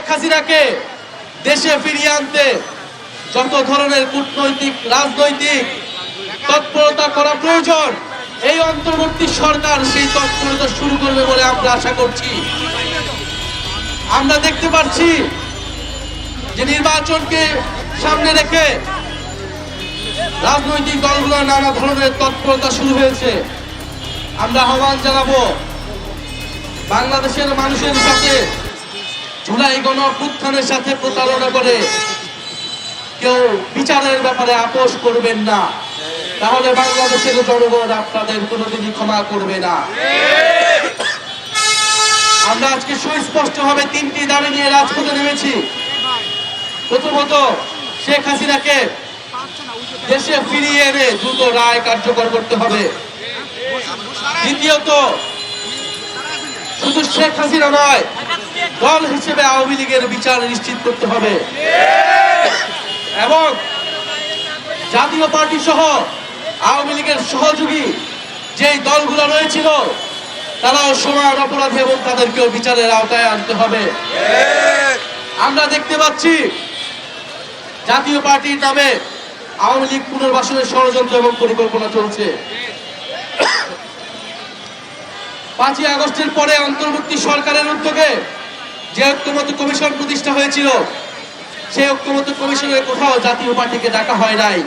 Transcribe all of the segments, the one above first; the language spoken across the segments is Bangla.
শেখ হাসিনাকে দেশে ফিরিয়ে আনতে যত ধরনের কূটনৈতিক, রাজনৈতিক তৎপরতা করা প্রয়োজন, এই অন্তর্বর্তী সরকার সেই তৎপরতা শুরু করবে বলে আমরা আশা করছি। আমরা দেখতে পাচ্ছি যে নির্বাচনকে সামনে রেখে রাজনৈতিক দলগুলো নানা ধরনের তৎপরতা শুরু হয়েছে। আমরা আহ্বান জানাব বাংলাদেশের মানুষের সাথে জুলাই গণ অভ্যুত্থানের সাথে প্রতারণা করে কেউ বিচারের ব্যাপারে আপোষ করবেন না। তাহলে বাংলাদেশের জনগণ আপনাদের কোনোদিনই ক্ষমা করবে না। আমরা আজকে সুস্পষ্ট ভাবে তিনটি দাবি নিয়ে রাজপথে নেমেছি। প্রথমত, শেখ হাসিনাকে দেশে ফিরিয়ে এনে দ্রুত রায় কার্যকর করতে হবে। দ্বিতীয়ত, শুধু শেখ হাসিনা নয় দল হিসেবে আওয়ামী লীগের বিচার নিশ্চিত করতে হবে। এবং জাতীয় পার্টি সহ আওয়ামী লীগের সহযোগী যেই দলগুলো রয়েছিল, তারাও সমান অপরাধী এবং তাদেরকেও বিচারের আওতায় আনতে হবে। আমরা দেখতে পাচ্ছি জাতীয় পার্টির নামে আওয়ামী লীগ পুনর্বাসনের ষড়যন্ত্র এবং পরিকল্পনা চলছে। পাঁচই আগস্টের পরে অন্তর্বর্তী সরকারের উদ্যোগে যে ঐক্যমত কমিশন প্রতিষ্ঠা হয়েছিল, সেই ঐক্যমত কমিশনের কোথাও জাতীয় পার্টিকে ডাকা হয় নাই।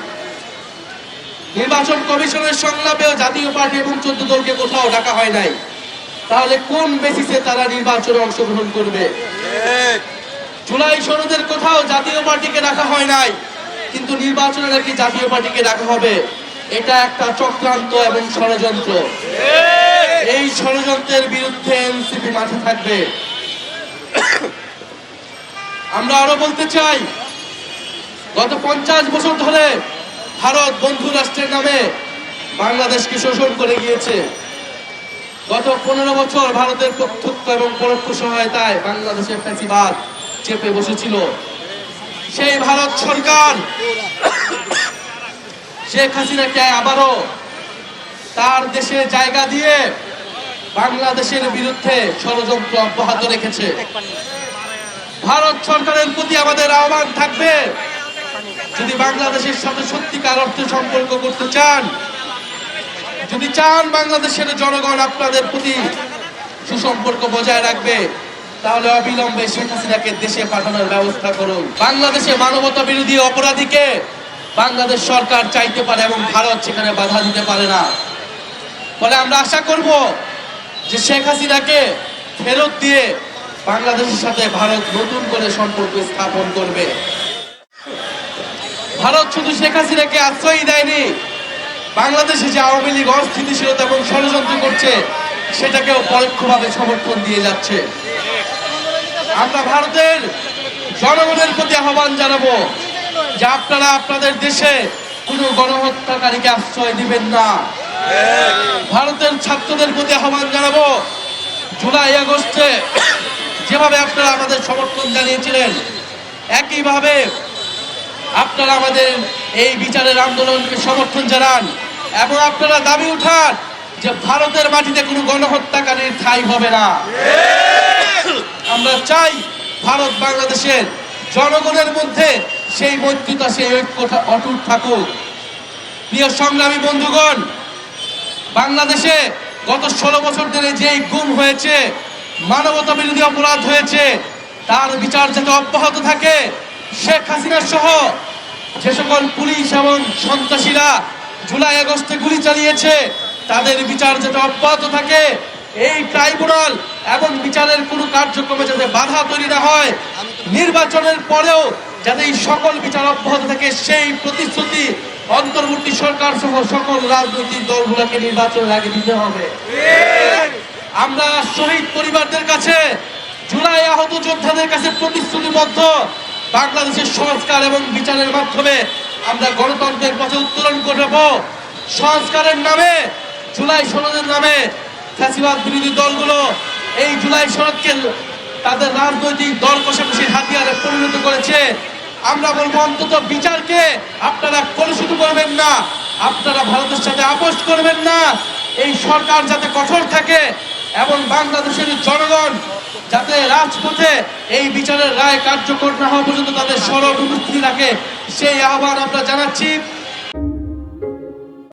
নির্বাচন কমিশনের সংলাপেও জাতীয় পার্টি এবং চোদ্দ দলকে কোথাও ডাকা হয় নাই। তাহলে কোন বেসিসে তারা নির্বাচনে অংশগ্রহণ করবে? জুলাই সনদের কোথাও জাতীয় পার্টিকে ডাকা হয় নাই, কিন্তু নির্বাচনে নাকি জাতীয় পার্টিকে ডাকা হবে, এটা একটা চক্রান্ত এবং ষড়যন্ত্র। এই ষড়যন্ত্রের বিরুদ্ধে এনসিপি মাঠে থাকবে। আমরা আরও বলতে চাই, গত পঞ্চাশ বছর ধরে ভারত বন্ধু রাষ্ট্রের নামে বাংলাদেশকে শোষণ করে গিয়েছে। গত পনেরো বছর ভারতের প্রত্যক্ষ এবং পরোক্ষ সহায়তায় বাংলাদেশের ফ্যাসিবাদ চেপে বসেছিল। সেই ভারত সরকার শেখ হাসিনাকে আবারও তার দেশে জায়গা দিয়ে বাংলাদেশের বিরুদ্ধে ষড়যন্ত্র অব্যাহত রেখেছে। ভারত সরকারের প্রতি আমাদের আহ্বান থাকবে, যদি বাংলাদেশের সাথে সত্যিকার অর্থে সম্পর্ক করতে চান, যদি চান বাংলাদেশের জনগণ আপনাদের প্রতি সুসম্পর্ক বজায় রাখবে, তাহলে অবিলম্বে শেখ হাসিনাকে দেশে পাঠানোর ব্যবস্থা করুন। বাংলাদেশে মানবতা বিরোধী অপরাধীকে বাংলাদেশ সরকার চাইতে পারে এবং ভারত সেখানে বাধা দিতে পারে না। ফলে আমরা আশা করব যে শেখ হাসিনাকে ফেরত দিয়ে বাংলাদেশের সাথে ভারত নতুন করে সম্পর্ক স্থাপন করবে। ভারত শুধু শেখ হাসিনাকে আশ্রয় দেয়নি, বাংলাদেশে যে আওয়ামী লীগ অস্থিতিশীলতা এবং ষড়যন্ত্র করছে, সেটাকেও পরোক্ষভাবে সমর্থন দিয়ে যাচ্ছে। আমরা ভারতের জনগণের প্রতি আহ্বান জানাব যে আপনারা আপনাদের দেশে কোনো গণহত্যাকারীকে আশ্রয় দিবেন না। ভারতের ছাত্রদের প্রতি আহ্বান জানাব, জুলাই আগস্টে যেভাবে আপনারা আমাদের সমর্থন জানিয়েছিলেন, একইভাবে আপনারা আমাদের এই বিচারের আন্দোলনকে সমর্থন জানান এবং আপনারা দাবি উঠান যে ভারতের মাটিতে কোনো গণহত্যাকারীর ঠাই হবে না। আমরা চাই ভারত বাংলাদেশের জনগণের মধ্যে সেই মৈত্রিতা সেই ঐক্যটা অটুট থাকুক। প্রিয় সংগ্রামী বন্ধুগণ, বাংলাদেশে গত ষোলো বছর ধরে যেই গুম হয়েছে মানবতা বিরোধী অপরাধ হয়েছে, তার বিচার যাতে অব্যাহত থাকে, শেখ হাসিনা সহ যে সকল পুলিশ এবং সন্ত্রাসীরা জুলাই আগস্টে গুলি চালিয়েছে, তাদের বিচার যাতে অব্যাহত থাকে, এই ট্রাইব্যুনাল এবং বিচারের কোনো কার্যক্রমে যাতে বাধা তৈরি না হয়, নির্বাচনের পরেও যাতে এই সকল বিচার অব্যাহত থাকে, সেই প্রতিশ্রুতি অন্তর্বর্তী সরকার সহ সকল রাজনৈতিক দলগুলোকে নির্বাচনের আগে দিতে হবে। আমরা শহীদ পরিবারদের কাছে, জুলাই আহত যোদ্ধাদের কাছে প্রতিশ্রুতিবদ্ধ বাংলাদেশের সংস্কার এবং বিচারের মাধ্যমে আমরা গণতন্ত্রের পথে উত্তোলন করব সংস্কারের নামে, জুলাই সনদের নামে ফ্যাসিবাদ বিরোধী দলগুলো এই জুলাই সনদকে তাদের রাজনৈতিক দল কষাকষির হাতিয়ারে পরিণত করেছে। আমরা বলব অন্তত বিচারকে আপনারা কলুষিত করবেন না, আপনারা ভারতের সাথে আপোষ করবেন না। এই সরকার যাতে কঠোর থাকে এবং বাংলাদেশের জনগণ যাতে রাজপথে এই বিচারের রায় কার্যকর না হওয়া পর্যন্ত তাদের সরব উপস্থিতি রাখে, সেই আহ্বান আমরা জানাচ্ছি।